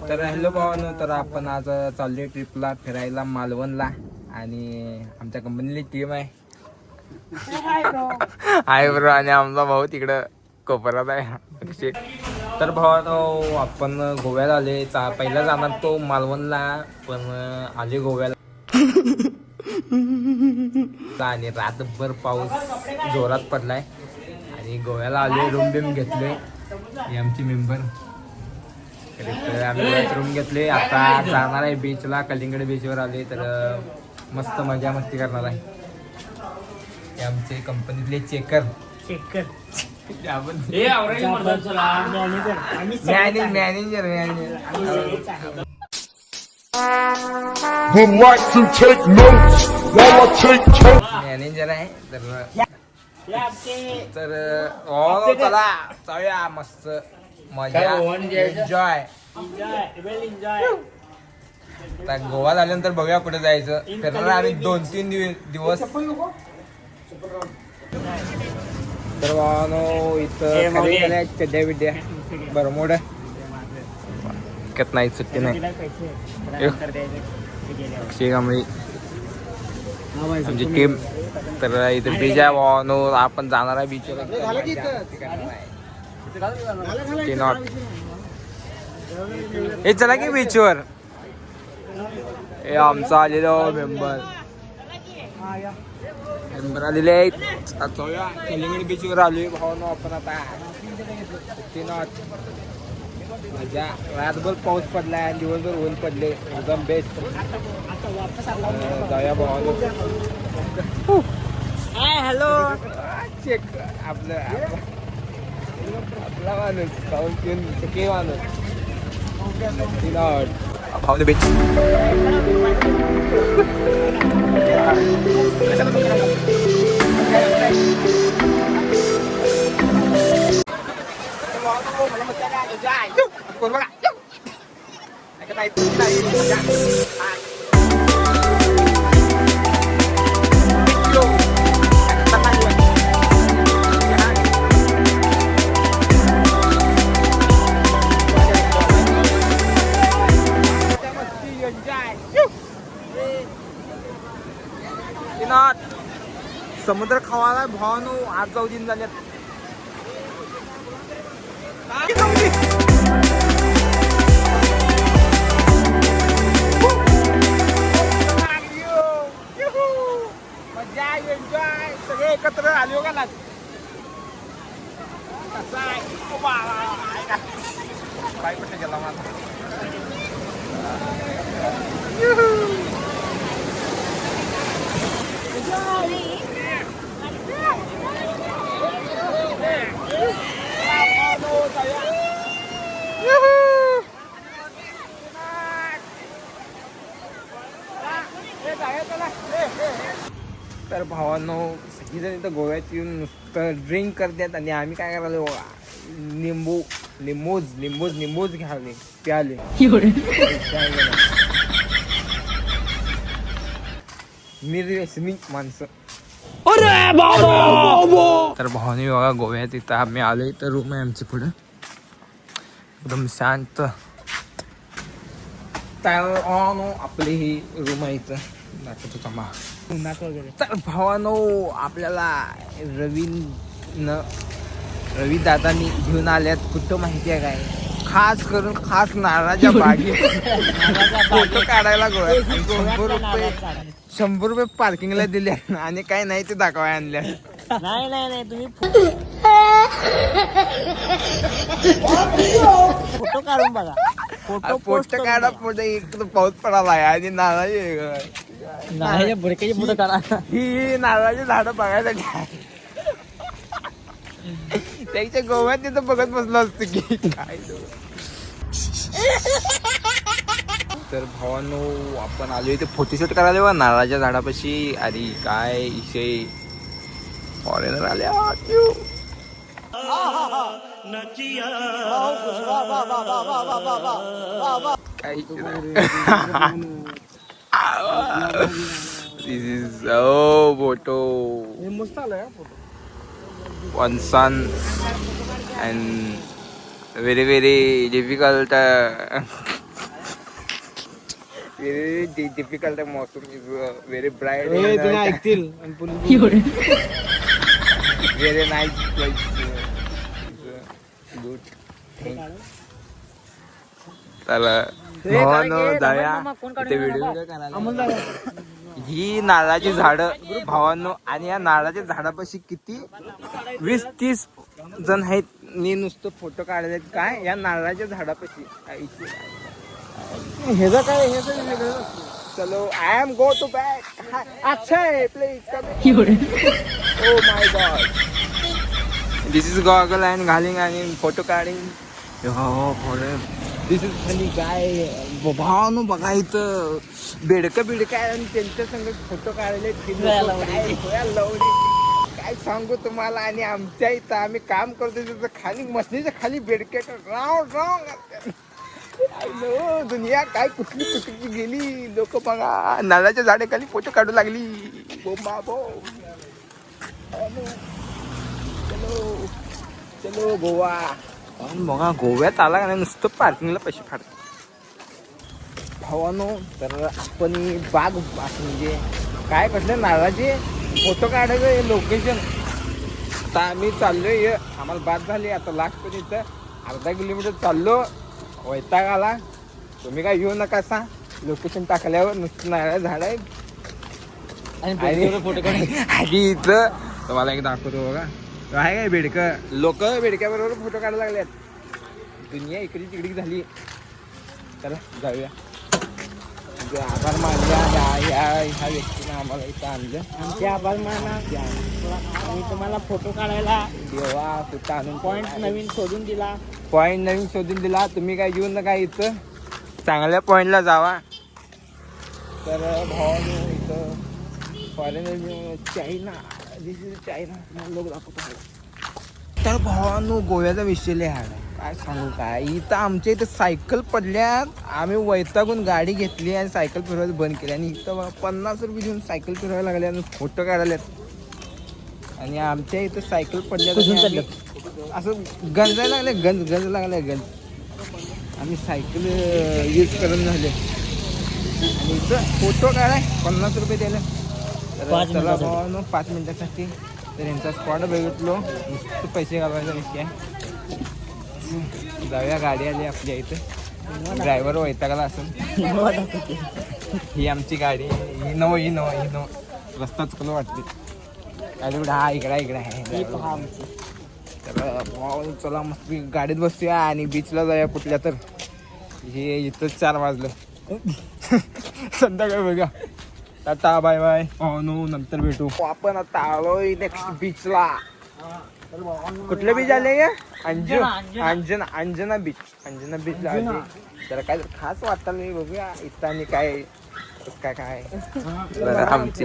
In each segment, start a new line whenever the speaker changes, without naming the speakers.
तर हॅलो भावानो तर आपण आज चाललोय ट्रिपला फिरायला मालवणला. आणि आमच्या कंपनीची टीम आहे. आहे बरो आणि आमचा भाऊ तिकडं कोपरात आहे. तर भावानो आपण गोव्याला आले चा पहिला जाणार तो मालवणला पण आले गोव्याला. आणि रातभर पाऊस जोरात पडलाय. आणि गोव्याला आले रूम बिम घेतले हे आमचे मेंबर तर आम्ही रूम घेतले. आता जाणार आहे बीचला कलिंगड बीचवर आले तर मस्त मजा मस्ती करणार आहे. आमचे कंपनीतले checker manager manager manager. Manager आहे. तर तर हो चला. जाऊया. मस्त. मजा एन्जॉय आता गोवा झाल्यानंतर बघूया कुठे जायचं. फिरणार आम्ही दोन तीन दिव- दिवस. इथं नाही सुट्टी नाही. अक्षय कांबळी. आमची टीम तर इथे बीच आहे वाहनो आपण जाणार आहे बीचवर नॉट हे चला की बीचवर हे आमचा आलेलो मेंबर. मेंबर आलेले कलिंगड बीचवर आलोय भावानो आपण आता. नॉट मजा. रातभर पाऊस पडलाय आणि दिवसभर ऊन पडले. एकदम बेस्ट जाऊया भावानो. हॅलो चेक आपलं आपलं- आपला माणूस पाऊस पिऊन सुखी माणूस भावने बीच कोण विनोद समुद्र खावाला भावानो आज जाऊ दिन झाल्यात मजा एन्जॉय सगळे एकत्र आले का लाग कसा आहे? गेला माझा? तर भावांनो सगळीजण इथं गोव्यात येऊन नुसतं ड्रिंक करतात आणि आम्ही काय करायला? लिंबू लिंबूज लिंबूज लिंबूज घ्याले प्याले. निर्व्यसनी माणसं. तर भावानी बघा गोव्यात इथं आम्ही आलोय तर रूम आहे आमची पुढं. एकदम शांत. तर आपली ही रूम आहे इथं. दाखवतो थांबा. तर भावानो आपल्याला रवीन रवी दादानी घेऊन आल्यात. कुठं माहिती आहे काय? खास करून खास नारळाच्या बागेत. फोटो काढायला आणि शंभर रुपये शंभर रुपये पार्किंगला दिले आणि काय नाही ते दाखवाय आणल्या
नाही नाही नाही तुम्ही फोटो काढून बघा. फोटो
पोस्ट काढा फोटो एक पाऊस पडाला आहे आणि नारळाची
बुडक्याची फोटो काढा.
ही नारळाची झाडं बघायसाठी आहे. त्याच्या गोव्यात तिथं बघत बसलो असतो की काय. तर भावानो आपण आलो इथे फोटोशूट करायला बा नारळाच्या झाडापाशी. अरे काय इशे फॉरेनर आले काय दिस इज सो फोटो
मस्त आलं photo
one son and very very difficult uh, very difficult मौसम इज व्हेरी ब्राईट
ए, तुम्ही ऐकतील. आणि police
very nice place good चला. भावानो जाऊया. इथे व्हिडिओ ही नारळाची झाडं भावांनो आणि या नारळाच्या झाडापाशी किती? वीस तीस जण आहेत. मी नुसतं फोटो काढले काय? या नारळाच्या झाडापाशी.
ह्याचं काय वेगळं असतं.
चलो I am go to back अच्छा आहे please oh my God this is goggle and घालिंग आणि फोटो काढिंग फोटो दिस इज खाली काय भावानो बघा इथं बेडकं बिडकं आहे आणि त्यांच्या संग फोटो काढले. काय सांगू तुम्हाला? आणि आमच्या इथं आम्ही काम करतो तिथं खाली मशनीच्या खाली बेडके राव राव. दुनिया काय कुठली कुठली गेली? लोक बघा. नारळाच्या झाडाखाली फोटो काढू लागली. बोंबा बोंब. चलो चलो गोवा. पण बघा गोव्यात आला का नाही नुसतं पार्किंगला पैसे फाडतात. भावानो तर आपण बाग म्हणजे काय म्हटलं नारळाचे फोटो काढायचं लोकेशन आता आम्ही चाललोय हे. आम्हाला बाद झाली आता लास्ट पण इथं अर्धा किलोमीटर चाललो वैताग आला तुम्ही काय येऊ नका सा. लोकेशन टाकल्यावर नुसतं नारळ झाड आहे
आणि फोटो काढायचे
आणि इथं तुम्हाला एक दाखवतो बघा. आहे काय बेडकं? लोक बेडक्याबरोबर फोटो काढायला लागल्यात दुनिया इकडे तिकडे झाली. चला जाऊया. म्हणजे आभार मानल्या ह्या ह्या ह्या व्यक्तीनं आम्हाला इथं आणलं.
आमचे आभार माना. आणि तुम्हाला फोटो काढायला
देवा कुठं आणून
पॉइंट नवीन शोधून दिला.
पॉईंट नवीन शोधून दिला. तुम्ही काय येऊ नका इथं. चांगल्या पॉईंटला जावा. तर भावानो इथं foreign China. This is China लोक दाखवतो तर भावानो गोव्याचा विषय आहे. काय सांगू काय? इथं आमच्या इथं सायकल पडल्यात. आम्ही वैतागून गाडी घेतली आणि सायकल फिरवायचं बंद केली. आणि इथं पन्नास रुपये देऊन सायकल फिरवायला लागल्या आणि फोटो काढायल्यात आणि आमच्या इथं सायकल आम्ही- असं गंजायला लागले गंज गंज लागलाय गंज. आम्ही सायकल यूज करून झाले. आणि इथं फोटो काढाय पन्नास रुपये दिले तर
पाच
चला. भावानो पाच मिनिटासाठी तर यांचा स्पॉट बघितलो. नुसतं पैसे घालवायचा विषय आहे जाऊया गाडी आली आपल्या इथं. ड्रायव्हर वैतागाला असेल. ही आमची गाडी ही नव ही नव ही नव. रस्ता चुकलो वाटते. तिकडे हा इकडा इकडे आहे. तर भाऊ, चला मस्त गाडीत बसूया आणि बीचला जाऊया कुठल्या तर. हे इथं चार वाजलं. संध्याकाळी बघा टाटा बाय बाय. हो नो नंतर भेटू. आपण आता आलोय नेक्स्ट बीचला कुठलं बीच आले अंजू
अंजना.
अंजना. अंजना बीच अंजना बीचला आले जरा काय खास वाटतं बघूया. इथं आणि काय काय काय. आमची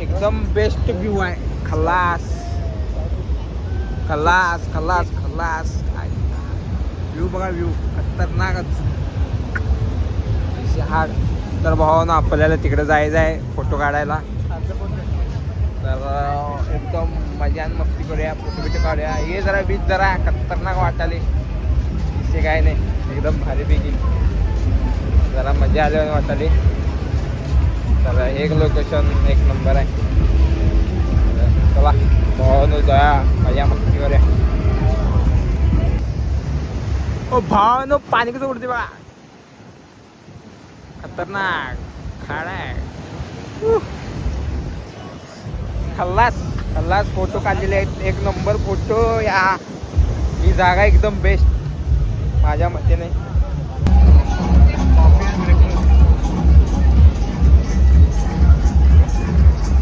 एकदम बेस्ट व्ह्यू आहे. खलास. खलास खलास खलास. व्ह्यू बघा व्ह्यू खतरनाकच. हाड. तर भावानं आपल्याला तिकडे जायचं आहे फोटो काढायला. तर एकदम मजा आणि मस्ती करूया फोटो बिटो काढूया हे जरा बीच जरा खतरनाक वाटाले. विषय काय नाही एकदम भारी पैकी. जरा मजा आल्याने वाटाली. तर एक लोकेशन एक नंबर आहे. चला भावानं जाया मजा मस्ती करूया. ओ पाणी कसं उडते बा खतरनाक. खाड आहे. खल्लास खल्लास फोटो काढलेले आहेत. एक नंबर फोटो या. ही जागा एकदम बेस्ट माझ्या मते नाही.